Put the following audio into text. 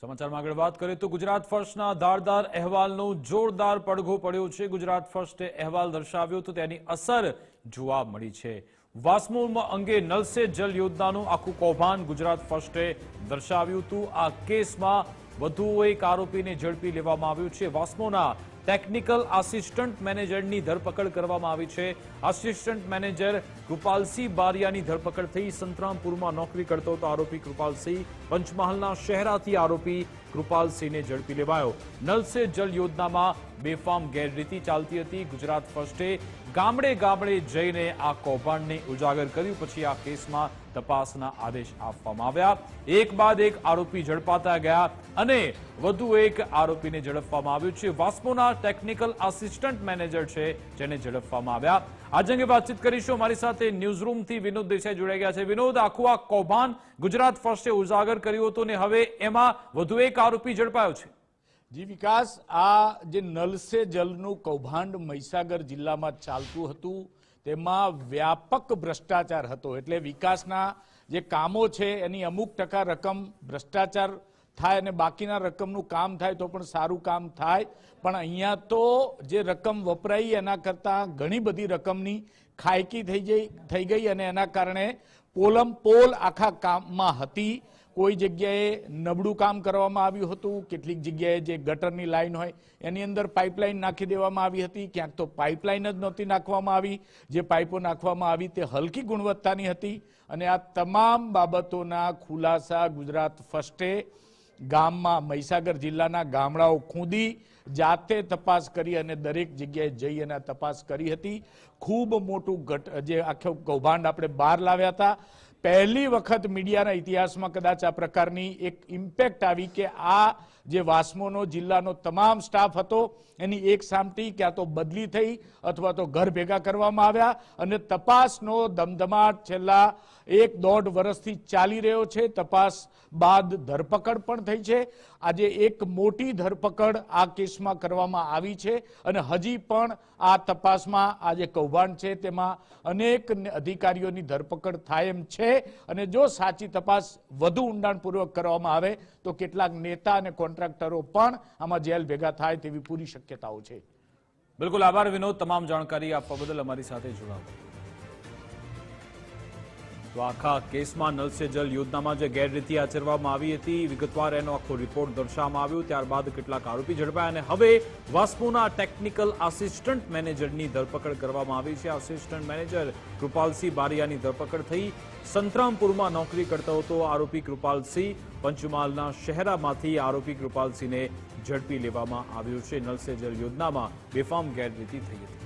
સમાચારમાં આગળ વાત કરીએ તો ગુજરાત ફર્સ્ટના ધારદાર અહેવાલનો જોરદાર પડઘો પડ્યો છે. ગુજરાત ફર્સ્ટે અહેવાલ દર્શાવ્યો તો તેની અસર જોવા મળી છે. વાસ્મોમાં અંગે નલસે જલ યોજનાનું આખું કૌભાંડ ગુજરાત ફર્સ્ટે દર્શાવ્યું હતું. આ કેસમાં વધુ એક આરોપીને ઝડપી લેવામાં આવ્યું છે. વાસ્મોના ટેકનિકલ આસિસ્ટન્ટ મેનેજરની ધરપકડ કરવામાં આવી છે. આસિસ્ટન્ટ મેનેજર કૃપાલસિંહ બારિયાની ધરપકડ થઈ સંતરામપુરમાં નોકરી કરતો હતો આરોપી કૃપાલસિંહ. પંચમહાલના શહેરાથી આરોપી કૃપાલસિંહને ઝડપી લેવાયો. નલ સે જલ યોજનામાં બેફામ ગેરરીતિ ચાલતી હતી. ગુજરાત ફર્સ્ટે ગામડે ગામડે જઈને આ કૌભાંડને ઉજાગર કર્યું. પછી આ કેસમાં તપાસના આદેશ આપવામાં આવ્યા. એક બાદ એક આરોપી ઝડપાતા ગયા અને વધુ એક આરોપીને ઝડપવામાં આવ્યું છે. વાસ્મોના ટેકનિકલ આસિસ્ટન્ટ મેનેજર છે, જેને ઝડપવામાં આવ્યા. આજ અંગે વાતચીત કરીશું. અમારી સાથે ન્યૂઝરૂમથી વિનોદ દેસાઈ જોડાઈ ગયા છે. વિનોદ, આખું આ કૌભાંડ ગુજરાત ફર્સ્ટે ઉજાગર કર્યું હતું ને હવે એમાં વધુ એક આરોપી ઝડપાયો છે. જી વિકાસ, આ જે નલ સે જલનું કૌભાંડ મહીસાગર જિલ્લામાં ચાલતું હતું, તેમાં વ્યાપક ભ્રષ્ટાચાર હતો. એટલે વિકાસના જે કામો છે, એની અમુક ટકા રકમ ભ્રષ્ટાચાર થાય અને બાકીના રકમનું કામ થાય તો પણ સારું કામ થાય. પણ અહીંયા તો જે રકમ વપરાઈ એના કરતાં ઘણી બધી રકમની ખાયકી થઈ જઈ, થઈ ગઈ અને એના કારણે પોલમ પોલ આખા કામમાં હતી. કોઈ જગ્યાએ નબળું કામ કરવામાં આવ્યું હતું, કેટલીક જગ્યાએ જે ગટરની લાઈન હોય એની અંદર પાઇપલાઇન નાખી દેવામાં આવી હતી. ક્યાંક તો પાઇપલાઇન જ નહોતી નાખવામાં આવી. જે પાઇપો નાખવામાં આવી તે હલકી ગુણવત્તાની હતી અને આ તમામ બાબતોના ખુલાસા ગુજરાત ફર્સ્ટે ગામમાં મહીસાગર જિલ્લાના ગામડાઓ ખૂંદી જાતે તપાસ કરી અને દરેક જગ્યાએ જઈ અને તપાસ કરી હતી. ખૂબ મોટું ઘટ જે આખું કૌભાંડ આપણે બહાર લાવ્યા હતા. પહેલી વખત મીડિયાના ઇતિહાસમાં કદાચ આ પ્રકારની એક ઇમ્પેક્ટ આવી કે આ જે વાસ્મોનો જિલ્લાનો તમામ સ્ટાફ હતો, એની એક સામટી ક્યાં તો બદલી થઈ અથવા તો ઘર ભેગા કરવામાં આવ્યા અને તપાસનો ધમધમાટ છેલ્લા એક દોઢ વર્ષથી ચાલી રહ્યો છે. તપાસ બાદ ધરપકડ પણ થઈ છે. આજે એક મોટી ધરપકડ આ કેસમાં કરવામાં આવી છે અને હજી પણ આ તપાસમાં આ જે કૌભાંડ છે. તેમાં અનેક અધિકારીઓની ધરપકડ થાય એમ છે. અને જો સાચી તપાસ વધુ ઊંડાણપૂર્વક કરવામાં આવે, તો કેટલાક નેતા અને કોન્ટ્રાક્ટરો પણ આમાં જેલ ભેગા થાય તેવી પૂરી શક્યતાઓ છે. બિલકુલ આભાર વિનોદ, તમામ જાણકારી આપવા બદલ અમારી સાથે જોડાવા તો આખા કેસમાં નલ જલ યોજનામાં જે ગેરરીતિ આચરવામાં આવી હતી, વિગતવાર એનો આખો રિપોર્ટ દર્શાવવામાં આવ્યો. ત્યારબાદ કેટલાક આરોપી ઝડપાયા અને હવે વાસ્મોના ટેકનિકલ આસિસ્ટન્ટ મેનેજરની ધરપકડ કરવામાં આવી છે. આસિસ્ટન્ટ મેનેજર કૃપાલસિંહ બારિયાની ધરપકડ થઈ. સંતરામપુરમાં નોકરી કરતો હતો આરોપી કૃપાલસિંહ. પંચમહાલના શહેરામાંથી આરોપી કૃપાલસિંહને ઝડપી લેવામાં આવ્યો છે. નલ જલ યોજનામાં બેફામ ગેરરીતિ થઈ હતી.